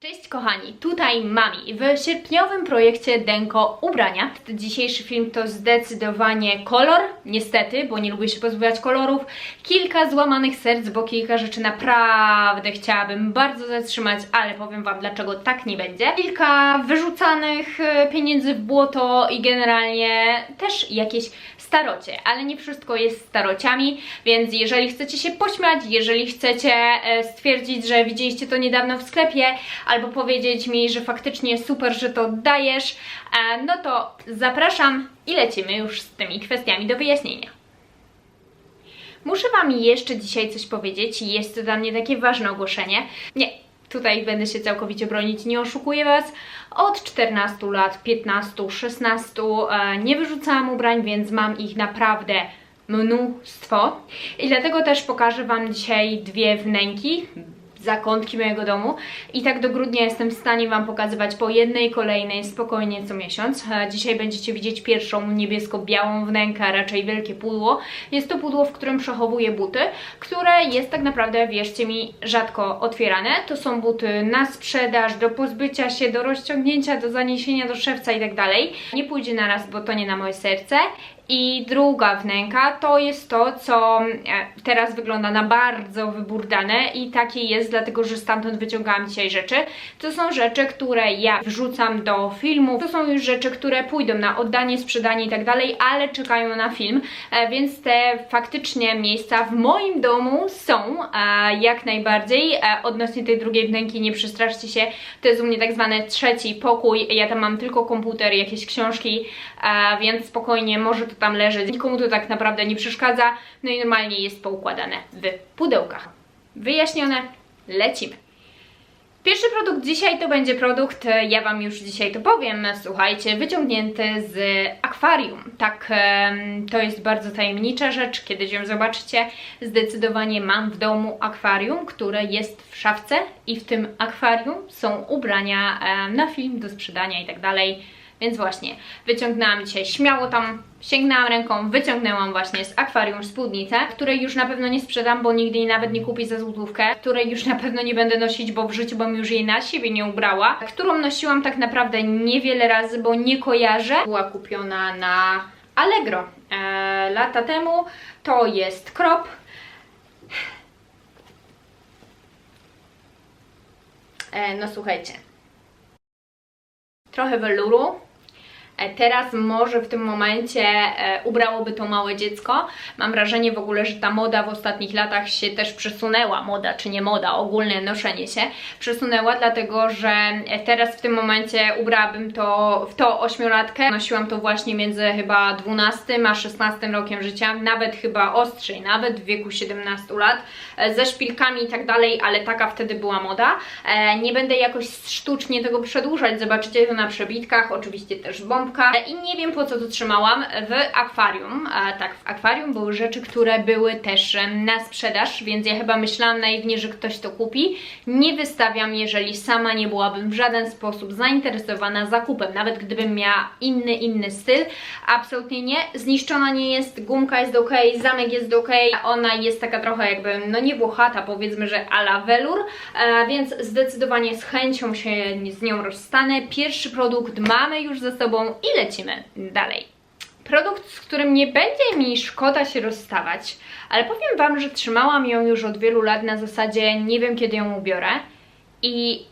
Cześć kochani, tutaj Mami. W sierpniowym projekcie Denko Ubrania. Dzisiejszy film to zdecydowanie kolor, niestety, bo nie lubię się pozbywać kolorów. Kilka złamanych serc, bo kilka rzeczy naprawdę chciałabym bardzo zatrzymać, ale powiem Wam dlaczego tak nie będzie. Kilka wyrzucanych e, pieniędzy w błoto i generalnie też jakieś starocie, ale nie wszystko jest starociami, więc jeżeli chcecie się pośmiać, jeżeli chcecie e, stwierdzić, że widzieliście to niedawno w sklepie, albo powiedzieć mi, że faktycznie super, że to dajesz, e, no to zapraszam i lecimy już z tymi kwestiami do wyjaśnienia. Muszę Wam jeszcze dzisiaj coś powiedzieć. Jest to dla mnie takie ważne ogłoszenie. Nie, tutaj będę się całkowicie bronić, nie oszukuję Was. Od 14 lat, 15, 16 e, nie wyrzucałam ubrań, więc mam ich naprawdę mnóstwo. I dlatego też pokażę Wam dzisiaj dwie wnęki, zakątki mojego domu i tak do grudnia jestem w stanie Wam pokazywać po jednej kolejnej spokojnie co miesiąc. E, Dzisiaj będziecie widzieć pierwszą niebiesko-białą wnękę, a raczej wielkie pudło. Jest to pudło, w którym przechowuję buty, które jest tak naprawdę, wierzcie mi, rzadko otwierane. To są buty na sprzedaż, do pozbycia się, do rozciągnięcia, do zaniesienia do szewca i tak dalej. Nie pójdzie na raz, bo to nie na moje serce. I druga wnęka to jest to, co e, teraz wygląda na bardzo wyburdane i takie jest, dlatego że stamtąd wyciągałam dzisiaj rzeczy. To są rzeczy, które ja wrzucam do filmu, to są już rzeczy, które pójdą na oddanie, sprzedanie i tak dalej, ale czekają na film, e, więc te faktycznie miejsca w moim domu są e, jak najbardziej. Odnośnie tej drugiej wnęki nie przestraszcie się, to jest u mnie tak zwany trzeci pokój, ja tam mam tylko komputer, jakieś książki, więc spokojnie może to tam leżeć. Nikomu to tak naprawdę nie przeszkadza. No i normalnie jest poukładane w pudełkach. Wyjaśnione, lecimy. Pierwszy produkt dzisiaj to będzie produkt, ja Wam już dzisiaj to powiem, słuchajcie, wyciągnięty z akwarium. Tak, to jest bardzo tajemnicza rzecz, kiedyś ją zobaczycie. Zdecydowanie mam w domu akwarium, które jest w szafce i w tym akwarium są ubrania na film, do sprzedania i tak dalej. Więc właśnie, wyciągnęłam dzisiaj śmiało tam, sięgnęłam ręką, wyciągnęłam właśnie z akwarium spódnicę, której już na pewno nie sprzedam, bo nigdy jej nawet nie kupię za złotówkę, której już na pewno nie będę nosić, bo w życiu bym już jej na siebie nie ubrała, którą nosiłam tak naprawdę niewiele razy, bo nie kojarzę. Była kupiona na Allegro e, lata temu, to jest krop. E, no słuchajcie, trochę weluru. E, Teraz może w tym momencie e, ubrałoby to małe dziecko. Mam wrażenie w ogóle, że ta moda w ostatnich latach się też przesunęła. Moda czy nie moda, ogólne noszenie się przesunęła, dlatego że e, teraz w tym momencie ubrałabym to w to ośmiolatkę. Nosiłam to właśnie między chyba 12 a 16 rokiem życia, nawet chyba ostrzej, nawet w wieku 17 lat, ze szpilkami i tak dalej, ale taka wtedy była moda. Nie będę jakoś sztucznie tego przedłużać, zobaczycie to na przebitkach, oczywiście też bombka. E, I nie wiem po co to trzymałam w akwarium. E, Tak, w akwarium były rzeczy, które były też e, na sprzedaż, więc ja chyba myślałam naiwnie, że ktoś to kupi. Nie wystawiam, jeżeli sama nie byłabym w żaden sposób zainteresowana zakupem, nawet gdybym miała inny, inny styl. Absolutnie nie. Zniszczona nie jest, gumka jest ok, zamek jest ok, ona jest taka trochę jakby, no nie włochata, powiedzmy, że ala welur, e, więc zdecydowanie z chęcią się z nią rozstanę. Pierwszy produkt mamy już ze sobą i lecimy dalej. Produkt, z którym nie będzie mi szkoda się rozstawać, ale powiem Wam, że trzymałam ją już od wielu lat na zasadzie nie wiem kiedy ją ubiorę i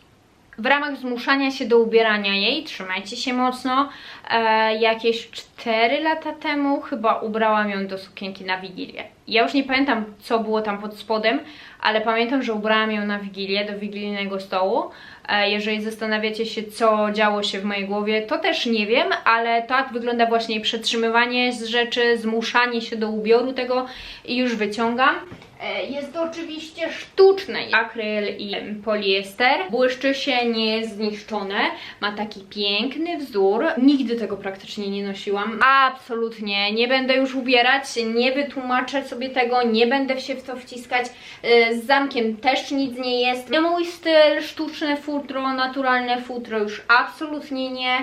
w ramach zmuszania się do ubierania jej, trzymajcie się mocno, e, jakieś 4 lata temu chyba ubrałam ją do sukienki na Wigilię. Ja już nie pamiętam, co było tam pod spodem, ale pamiętam, że ubrałam ją na Wigilię, do wigilijnego stołu. E, jeżeli zastanawiacie się, co działo się w mojej głowie, to też nie wiem, ale tak wygląda właśnie przetrzymywanie z rzeczy, zmuszanie się do ubioru tego i już wyciągam. E, Jest to oczywiście sztuczne, akryl i poliester. Błyszczy się, nie jest zniszczone. Ma taki piękny wzór. Nigdy tego praktycznie nie nosiłam. Absolutnie. Nie będę już ubierać, nie wytłumaczę sobie tego, nie będę się w to wciskać. E, Z zamkiem też nic nie jest. Nie mój styl, sztuczne futro, naturalne futro już absolutnie nie.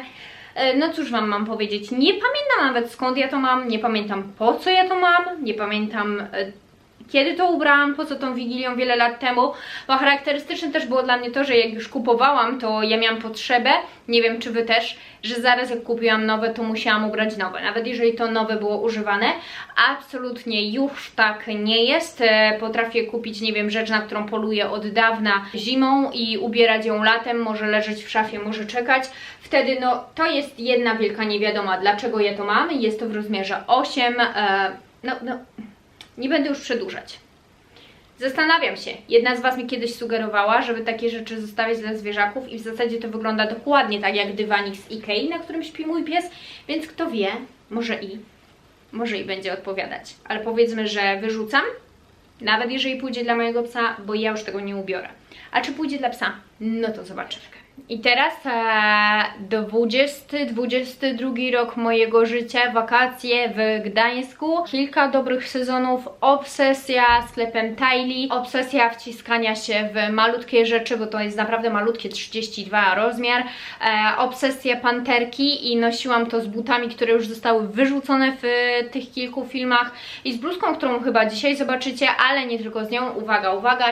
E, No cóż Wam mam powiedzieć, nie pamiętam nawet skąd ja to mam, nie pamiętam po co ja to mam, nie pamiętam kiedy to ubrałam, po co tą Wigilią wiele lat temu, bo charakterystyczne też było dla mnie to, że jak już kupowałam, to ja miałam potrzebę, nie wiem czy Wy też, że zaraz jak kupiłam nowe, to musiałam ubrać nowe, nawet jeżeli to nowe było używane. Absolutnie już tak nie jest. E, Potrafię kupić, nie wiem, rzecz, na którą poluję od dawna zimą i ubierać ją latem, może leżeć w szafie, może czekać. Wtedy no to jest jedna wielka niewiadoma, dlaczego ja to mam. Jest to w rozmiarze 8. E, no, no, nie będę już przedłużać. Zastanawiam się. Jedna z Was mi kiedyś sugerowała, żeby takie rzeczy zostawiać dla zwierzaków i w zasadzie to wygląda dokładnie tak jak dywanik z Ikei, na którym śpi mój pies, więc kto wie, może i, może i będzie odpowiadać. Ale powiedzmy, że wyrzucam, nawet jeżeli pójdzie dla mojego psa, bo ja już tego nie ubiorę. A czy pójdzie dla psa? No to zobaczymy. I teraz e, 20-22 rok mojego życia, wakacje w Gdańsku, kilka dobrych sezonów, obsesja sklepem Tylee, obsesja wciskania się w malutkie rzeczy, bo to jest naprawdę malutkie 32 rozmiar, e, obsesja panterki i nosiłam to z butami, które już zostały wyrzucone w tych kilku filmach. I z bluzką, którą chyba dzisiaj zobaczycie, ale nie tylko z nią, uwaga, uwaga,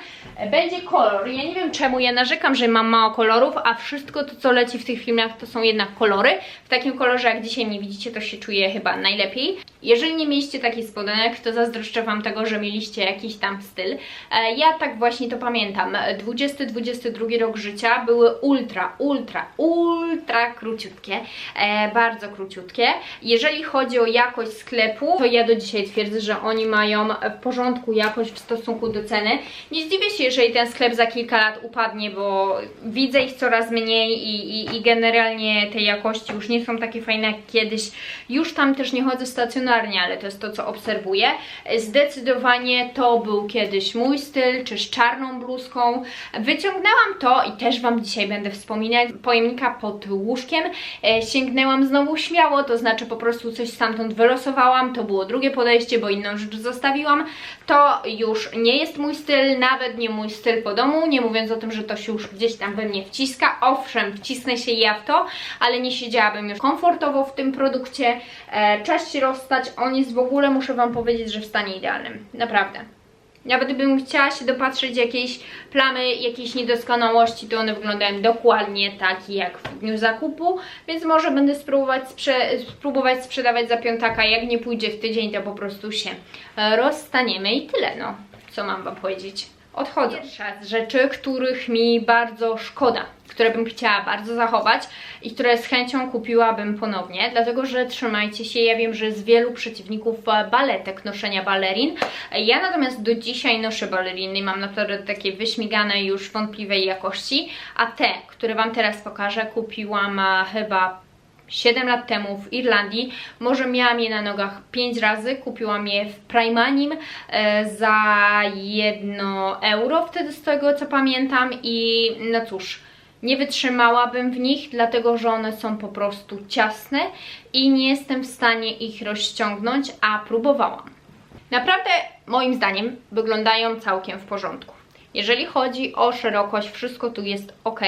będzie kolor. Ja nie wiem czemu, ja narzekam, że mam mało kolorów, a wszystko to, co leci w tych filmach, to są jednak kolory. W takim kolorze, jak dzisiaj nie widzicie, to się czuje chyba najlepiej. Jeżeli nie mieliście takich spodenek, to zazdroszczę Wam tego, że mieliście jakiś tam styl. E, ja tak właśnie to pamiętam. 20-22 rok życia były ultra, ultra, ultra króciutkie. E, bardzo króciutkie. Jeżeli chodzi o jakość sklepu, to ja do dzisiaj twierdzę, że oni mają w porządku jakość w stosunku do ceny. Nie zdziwię się, jeżeli ten sklep za kilka lat upadnie, bo widzę ich coraz mniej i, i, i generalnie te jakości już nie są takie fajne jak kiedyś. Już tam też nie chodzę stacjonarnie, ale to jest to, co obserwuję. Zdecydowanie to był kiedyś mój styl, czy z czarną bluzką. Wyciągnęłam to i też Wam dzisiaj będę wspominać, pojemnika pod łóżkiem. E, sięgnęłam znowu śmiało, to znaczy po prostu coś stamtąd wylosowałam. To było drugie podejście, bo inną rzecz zostawiłam. To już nie jest mój styl, nawet nie mój styl po domu, nie mówiąc o tym, że to się już gdzieś tam we mnie wciska. Owszem, wcisnę się ja w to, ale nie siedziałabym już komfortowo w tym produkcie. E, rozstać, on jest w ogóle, muszę Wam powiedzieć, że w stanie idealnym. Naprawdę. Nawet gdybym chciała się dopatrzeć jakiejś plamy, jakiejś niedoskonałości, to one wyglądają dokładnie tak jak w dniu zakupu, więc może będę spróbować, sprze spróbować sprzedawać za piątaka, jak nie pójdzie w tydzień, to po prostu się e, rozstaniemy i tyle, no. Co mam Wam powiedzieć? Odchodzę. Pierwsza z rzeczy, których mi bardzo szkoda, które bym chciała bardzo zachować i które z chęcią kupiłabym ponownie, dlatego że trzymajcie się, ja wiem, że jest wielu przeciwników e, baletek noszenia balerin. Ja natomiast do dzisiaj noszę baleriny mam naprawdę takie wyśmigane już wątpliwej jakości, a te, które Wam teraz pokażę, kupiłam e, chyba 7 lat temu w Irlandii. Może miałam je na nogach 5 razy, kupiłam je w Primanim e, za 1 euro wtedy z tego co pamiętam i no cóż, nie wytrzymałabym w nich, dlatego że one są po prostu ciasne i nie jestem w stanie ich rozciągnąć, a próbowałam. Naprawdę moim zdaniem wyglądają całkiem w porządku. Jeżeli chodzi o szerokość, wszystko tu jest ok,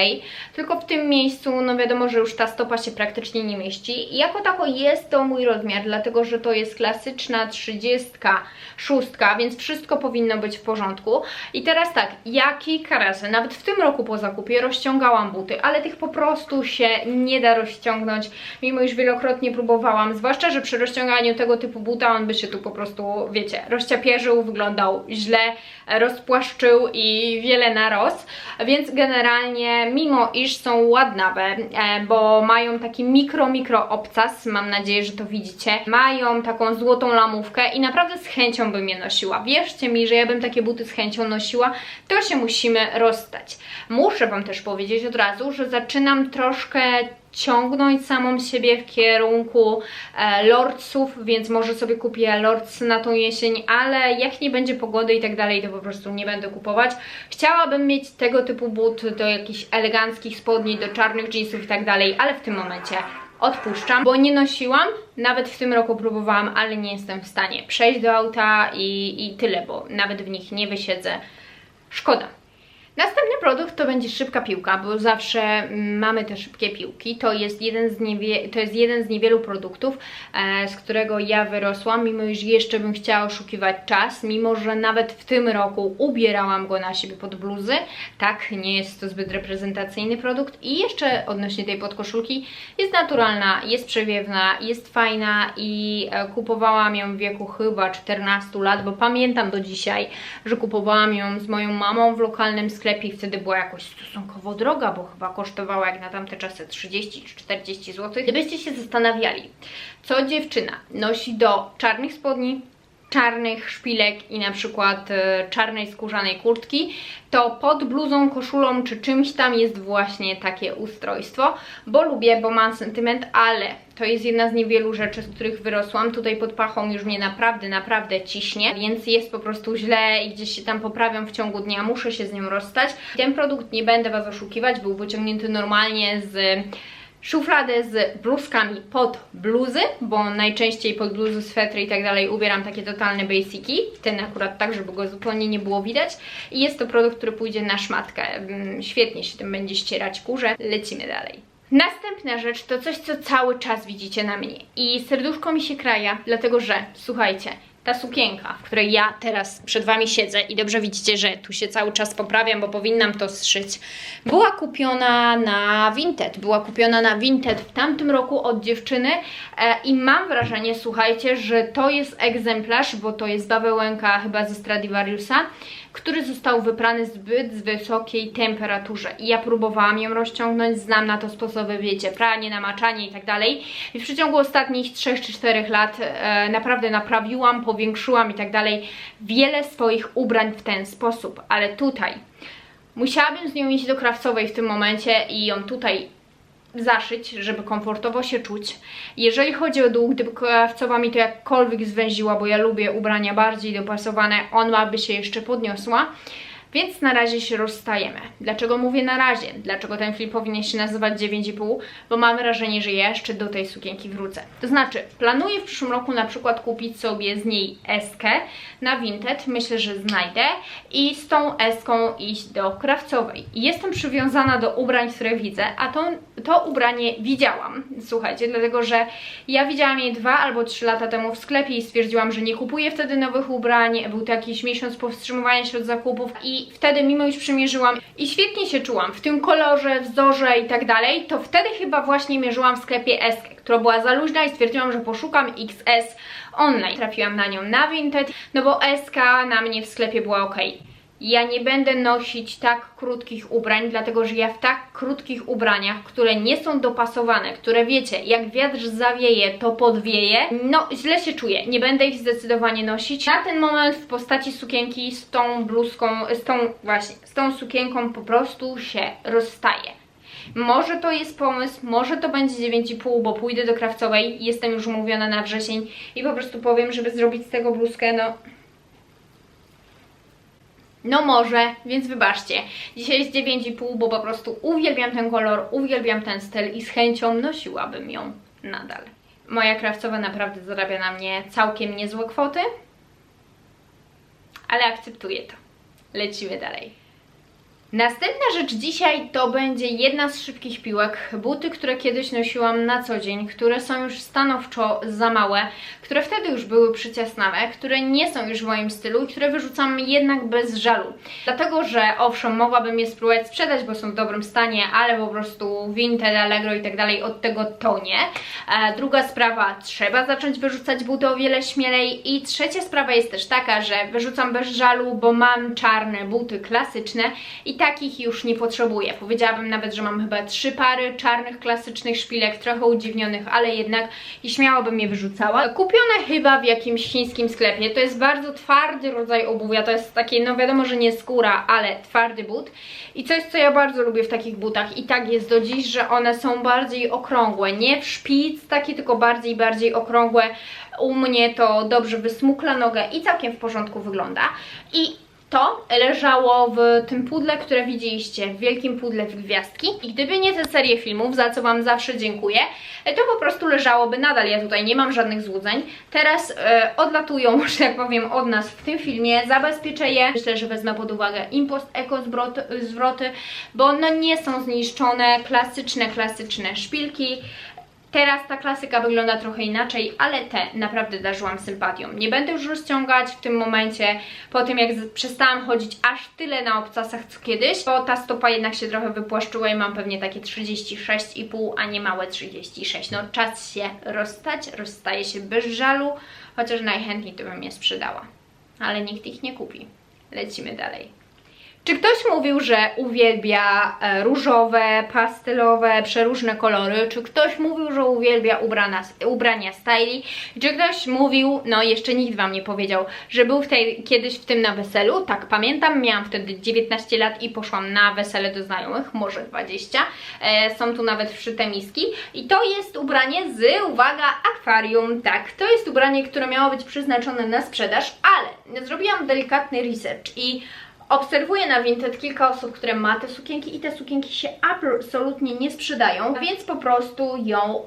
tylko w tym miejscu, no wiadomo, że już ta stopa się praktycznie nie mieści. I jako tako jest to mój rozmiar, dlatego że to jest klasyczna 36, więc wszystko powinno być w porządku. I teraz tak, ja kilka razy, nawet w tym roku po zakupie rozciągałam buty, ale tych po prostu się nie da rozciągnąć, mimo iż wielokrotnie próbowałam, zwłaszcza, że przy rozciąganiu tego typu buta on by się tu po prostu, wiecie, rozciapierzył, wyglądał źle, rozpłaszczył i wiele narost, więc generalnie mimo iż są ładnawe, e, bo mają taki mikro, mikro obcas, mam nadzieję, że to widzicie, mają taką złotą lamówkę i naprawdę z chęcią bym je nosiła. Wierzcie mi, że ja bym takie buty z chęcią nosiła, to się musimy rozstać. Muszę Wam też powiedzieć od razu, że zaczynam troszkę ciągnąć samą siebie w kierunku e, lordsów, więc może sobie kupię lords na tą jesień, ale jak nie będzie pogody i tak dalej, to po prostu nie będę kupować. Chciałabym mieć tego typu but do jakichś eleganckich spodni, do czarnych jeansów i tak dalej, ale w tym momencie odpuszczam, bo nie nosiłam, nawet w tym roku próbowałam, ale nie jestem w stanie przejść do auta i, i tyle, bo nawet w nich nie wysiedzę. Szkoda. Następny produkt to będzie szybka piłka, bo zawsze mm, mamy te szybkie piłki. To jest jeden z, niewie, to jest jeden z niewielu produktów, e, z którego ja wyrosłam, mimo iż jeszcze bym chciała oszukiwać czas, mimo że nawet w tym roku ubierałam go na siebie pod bluzy. Tak, nie jest to zbyt reprezentacyjny produkt. I jeszcze odnośnie tej podkoszulki, jest naturalna, jest przewiewna, jest fajna i e, kupowałam ją w wieku chyba 14 lat, bo pamiętam do dzisiaj, że kupowałam ją z moją mamą w lokalnym sklepie sklepie i wtedy była jakoś stosunkowo droga, bo chyba kosztowała jak na tamte czasy 30 czy 40 zł. Gdybyście się zastanawiali, co dziewczyna nosi do czarnych spodni, czarnych szpilek i na przykład e, czarnej skórzanej kurtki, to pod bluzą, koszulą czy czymś tam jest właśnie takie ustrojstwo, bo lubię, bo mam sentyment, ale to jest jedna z niewielu rzeczy, z których wyrosłam. Tutaj pod pachą już mnie naprawdę, naprawdę ciśnie, więc jest po prostu źle i gdzieś się tam poprawiam w ciągu dnia, muszę się z nią rozstać. Ten produkt, nie będę Was oszukiwać, był wyciągnięty normalnie z szufladę z bluzkami pod bluzy, bo najczęściej pod bluzy, swetry i tak dalej ubieram takie totalne basiki. Ten akurat tak, żeby go zupełnie nie było widać. I jest to produkt, który pójdzie na szmatkę. Mm, świetnie się tym będzie ścierać kurze. Lecimy dalej. Następna rzecz to coś, co cały czas widzicie na mnie. I serduszko mi się kraja, dlatego że, słuchajcie, ta sukienka, w której ja teraz przed Wami siedzę i dobrze widzicie, że tu się cały czas poprawiam, bo powinnam to zszyć, była kupiona na Vinted. Była kupiona na Vinted w tamtym roku od dziewczyny e, i mam wrażenie, słuchajcie, że to jest egzemplarz, bo to jest bawełenka chyba ze Stradivariusa, który został wyprany zbyt wysokiej temperaturze. I ja próbowałam ją rozciągnąć, znam na to sposoby, wiecie, pranie, namaczanie i tak dalej. I w przeciągu ostatnich 3 czy 4 lat e, naprawdę naprawiłam, powiększyłam i tak dalej wiele swoich ubrań w ten sposób. Ale tutaj musiałabym z nią iść do krawcowej w tym momencie i ją tutaj zaszyć, żeby komfortowo się czuć. Jeżeli chodzi o dół, gdyby krawcowa mi to jakkolwiek zwęziła, bo ja lubię ubrania bardziej dopasowane, ona by się jeszcze podniosła. Więc na razie się rozstajemy. Dlaczego mówię na razie? Dlaczego ten film powinien się nazywać 9,5? Bo mam wrażenie, że jeszcze do tej sukienki wrócę. To znaczy, planuję w przyszłym roku na przykład kupić sobie z niej eskę na Vinted. Myślę, że znajdę. I z tą eską iść do krawcowej. Jestem przywiązana do ubrań, które widzę, a to, to ubranie widziałam. Słuchajcie, dlatego, że ja widziałam je dwa albo trzy lata temu w sklepie i stwierdziłam, że nie kupuję wtedy nowych ubrań. Był to jakiś miesiąc powstrzymywania się od zakupów i wtedy mimo już przymierzyłam i świetnie się czułam w tym kolorze, wzorze i tak dalej, to wtedy chyba właśnie mierzyłam w sklepie S, która była za luźna i stwierdziłam, że poszukam XS online. Trafiłam na nią na Vinted, no bo SK na mnie w sklepie była ok. Ja nie będę nosić tak krótkich ubrań, dlatego że ja w tak krótkich ubraniach, które nie są dopasowane, które wiecie, jak wiatr zawieje, to podwieje, no źle się czuję. Nie będę ich zdecydowanie nosić. Na ten moment w postaci sukienki z tą bluzką, z tą właśnie, z tą sukienką po prostu się rozstaję. Może to jest pomysł, może to będzie 9,5, bo pójdę do krawcowej, jestem już umówiona na wrzesień i po prostu powiem, żeby zrobić z tego bluzkę, no no może, więc wybaczcie. Dzisiaj jest 9,5, bo po prostu uwielbiam ten kolor, uwielbiam ten styl i z chęcią nosiłabym ją nadal. Moja krawcowa naprawdę zarabia na mnie całkiem niezłe kwoty, ale akceptuję to. Lecimy dalej. Następna rzecz dzisiaj to będzie jedna z szybkich piłek. Buty, które kiedyś nosiłam na co dzień, które są już stanowczo za małe, które wtedy już były przyciasname, które nie są już w moim stylu i które wyrzucam jednak bez żalu. Dlatego, że owszem, mogłabym je spróbować sprzedać, bo są w dobrym stanie, ale po prostu Vinted, Allegro i tak dalej od tego to nie. E, druga sprawa, trzeba zacząć wyrzucać buty o wiele śmielej i trzecia sprawa jest też taka, że wyrzucam bez żalu, bo mam czarne buty klasyczne i takich już nie potrzebuję. Powiedziałabym nawet, że mam chyba trzy pary czarnych, klasycznych szpilek, trochę udziwnionych, ale jednak i śmiało bym je wyrzucała. Kupione chyba w jakimś chińskim sklepie. To jest bardzo twardy rodzaj obuwia. To jest takie, no wiadomo, że nie skóra, ale twardy but. I coś, co ja bardzo lubię w takich butach i tak jest do dziś, że one są bardziej okrągłe. Nie w szpic takie, tylko bardziej, bardziej okrągłe. U mnie to dobrze wysmukla nogę i całkiem w porządku wygląda. I to leżało w tym pudle, które widzieliście, w wielkim pudle w gwiazdki. I gdyby nie te serie filmów, za co Wam zawsze dziękuję, to po prostu leżałoby nadal. Ja tutaj nie mam żadnych złudzeń. Teraz e, odlatują, że tak powiem, od nas w tym filmie. Zabezpieczę je. Myślę, że wezmę pod uwagę impost eko zwroty, bo no nie są zniszczone. Klasyczne, klasyczne szpilki. Teraz ta klasyka wygląda trochę inaczej, ale te naprawdę darzyłam sympatią. Nie będę już rozciągać w tym momencie, po tym jak przestałam chodzić aż tyle na obcasach co kiedyś, bo ta stopa jednak się trochę wypłaszczyła i mam pewnie takie 36,5, a nie małe 36. No czas się rozstać, rozstaje się bez żalu, chociaż najchętniej to bym je sprzedała. Ale nikt ich nie kupi. Lecimy dalej. Czy ktoś mówił, że uwielbia e, różowe, pastelowe, przeróżne kolory? Czy ktoś mówił, że uwielbia ubrana, ubrania styli? Czy ktoś mówił, no jeszcze nikt Wam nie powiedział, że był w tej, kiedyś w tym na weselu? Tak, pamiętam, miałam wtedy 19 lat i poszłam na wesele do znajomych, może 20. E, są tu nawet wszyte miski. I to jest ubranie z, uwaga, akwarium. Tak, to jest ubranie, które miało być przeznaczone na sprzedaż, ale zrobiłam delikatny research i Obserwuję na Vinted kilka osób, które ma te sukienki i te sukienki się absolutnie nie sprzedają, więc po prostu ją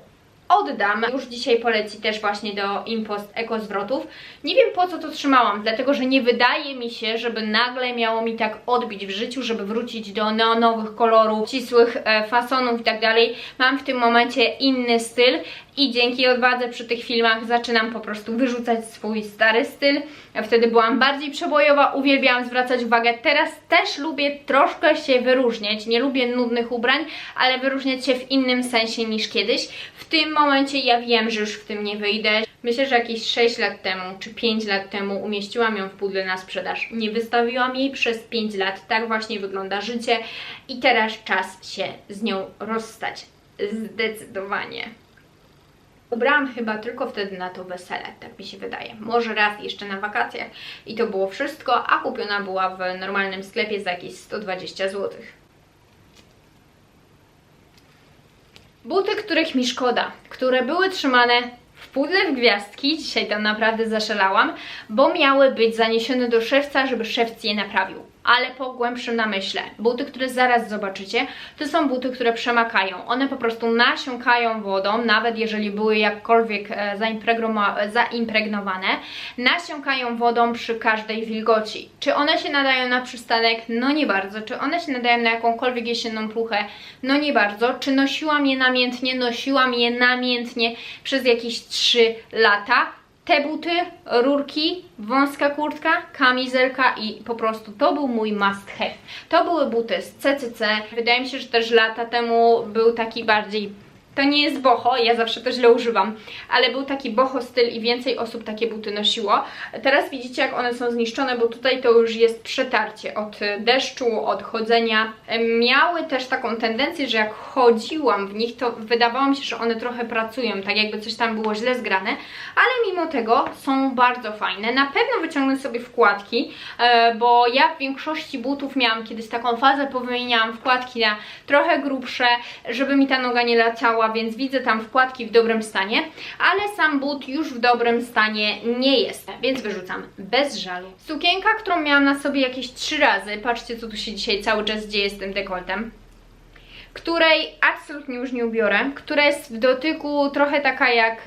oddam. Już dzisiaj poleci też właśnie do Impost Eko Zwrotów. Nie wiem po co to trzymałam, dlatego że nie wydaje mi się, żeby nagle miało mi tak odbić w życiu, żeby wrócić do neonowych kolorów, ścisłych e, fasonów i tak dalej. Mam w tym momencie inny styl i dzięki odwadze przy tych filmach zaczynam po prostu wyrzucać swój stary styl. Ja wtedy byłam bardziej przebojowa, uwielbiałam zwracać uwagę. Teraz też lubię troszkę się wyróżniać. Nie lubię nudnych ubrań, ale wyróżniać się w innym sensie niż kiedyś. W tym momencie ja wiem, że już w tym nie wyjdę. Myślę, że jakieś 6 lat temu czy 5 lat temu umieściłam ją w pudle na sprzedaż. Nie wystawiłam jej przez 5 lat. Tak właśnie wygląda życie i teraz czas się z nią rozstać. Zdecydowanie. Ubrałam chyba tylko wtedy na to wesele, tak mi się wydaje. Może raz jeszcze na wakacjach i to było wszystko, a kupiona była w normalnym sklepie za jakieś 120 zł. Buty, których mi szkoda, które były trzymane w pudle w gwiazdki, dzisiaj tam naprawdę zaszalałam, bo miały być zaniesione do szewca, żeby szewc je naprawił. Ale po głębszym namyśle, buty, które zaraz zobaczycie, to są buty, które przemakają. One po prostu nasiąkają wodą, nawet jeżeli były jakkolwiek e, zaimpregnowane, nasiąkają wodą przy każdej wilgoci. Czy one się nadają na przystanek? No nie bardzo. Czy one się nadają na jakąkolwiek jesienną pluchę? No nie bardzo. Czy nosiłam je namiętnie? Nosiłam je namiętnie przez jakieś 3 lata te buty, rurki, wąska kurtka, kamizelka i po prostu to był mój must have. To były buty z CCC. Wydaje mi się, że też lata temu był taki bardziej to nie jest boho, ja zawsze to źle używam, ale był taki boho styl i więcej osób takie buty nosiło. Teraz widzicie jak one są zniszczone, bo tutaj to już jest przetarcie od deszczu, od chodzenia. Miały też taką tendencję, że jak chodziłam w nich, to wydawało mi się, że one trochę pracują, tak jakby coś tam było źle zgrane, ale mimo tego są bardzo fajne. Na pewno wyciągnę sobie wkładki, e, bo ja w większości butów miałam kiedyś taką fazę, powymieniałam wkładki na trochę grubsze, żeby mi ta noga nie leciała, więc widzę tam wkładki w dobrym stanie, ale sam but już w dobrym stanie nie jest, więc wyrzucam. Bez żalu. Sukienka, którą miałam na sobie jakieś trzy razy, patrzcie co tu się dzisiaj cały czas dzieje z tym dekoltem której absolutnie już nie ubiorę, która jest w dotyku trochę taka jak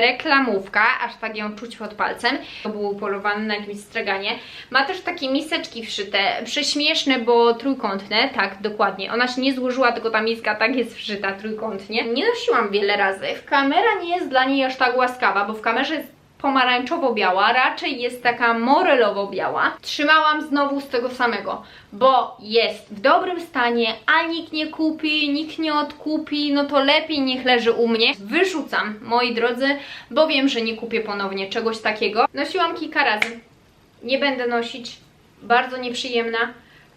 reklamówka, aż tak ją czuć pod palcem. To było upolowane na jakimś straganie. Ma też takie miseczki wszyte, prześmieszne, bo trójkątne, tak, dokładnie. Ona się nie złożyła, tylko ta miska tak jest wszyta trójkątnie. Nie nosiłam wiele razy. Kamera nie jest dla niej aż tak łaskawa, bo w kamerze jest pomarańczowo-biała, raczej jest taka morelowo-biała. Trzymałam znowu z tego samego, bo jest w dobrym stanie, a nikt nie kupi, nikt nie odkupi, no to lepiej niech leży u mnie. Wyrzucam, moi drodzy, bo wiem, że nie kupię ponownie czegoś takiego. Nosiłam kilka razy, nie będę nosić, bardzo nieprzyjemna.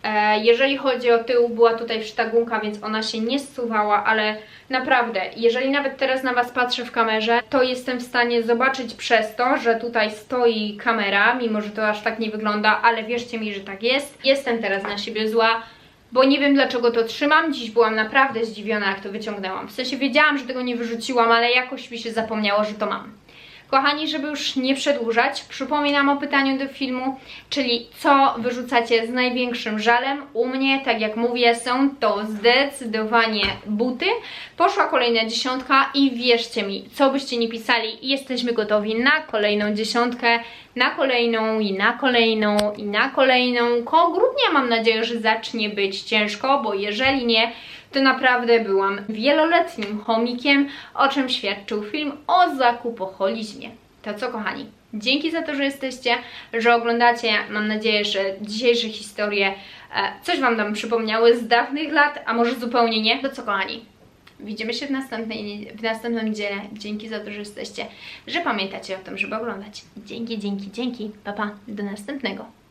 E, Jeżeli chodzi o tył, była tutaj wsztagunka, więc ona się nie zsuwała, ale naprawdę, jeżeli nawet teraz na Was patrzę w kamerze, to jestem w stanie zobaczyć przez to, że tutaj stoi kamera, mimo że to aż tak nie wygląda, ale wierzcie mi, że tak jest. Jestem teraz na siebie zła, bo nie wiem dlaczego to trzymam. Dziś byłam naprawdę zdziwiona, jak to wyciągnęłam. W sensie wiedziałam, że tego nie wyrzuciłam, ale jakoś mi się zapomniało, że to mam. Kochani, żeby już nie przedłużać, przypominam o pytaniu do filmu, czyli co wyrzucacie z największym żalem. U mnie, tak jak mówię, są to zdecydowanie buty. Poszła kolejna dziesiątka i wierzcie mi, co byście nie pisali, jesteśmy gotowi na kolejną dziesiątkę, na kolejną i na kolejną i na kolejną. Koło grudnia mam nadzieję, że zacznie być ciężko, bo jeżeli nie, to naprawdę byłam wieloletnim chomikiem, o czym świadczył film o zakupoholizmie. To co kochani, dzięki za to, że jesteście, że oglądacie. Mam nadzieję, że dzisiejsze historie e, coś Wam tam przypomniały z dawnych lat, a może zupełnie nie. To co kochani, widzimy się w następnej, w następną niedzielę. Dzięki za to, że jesteście, że pamiętacie o tym, żeby oglądać. Dzięki, dzięki, dzięki. Pa, pa. Do następnego.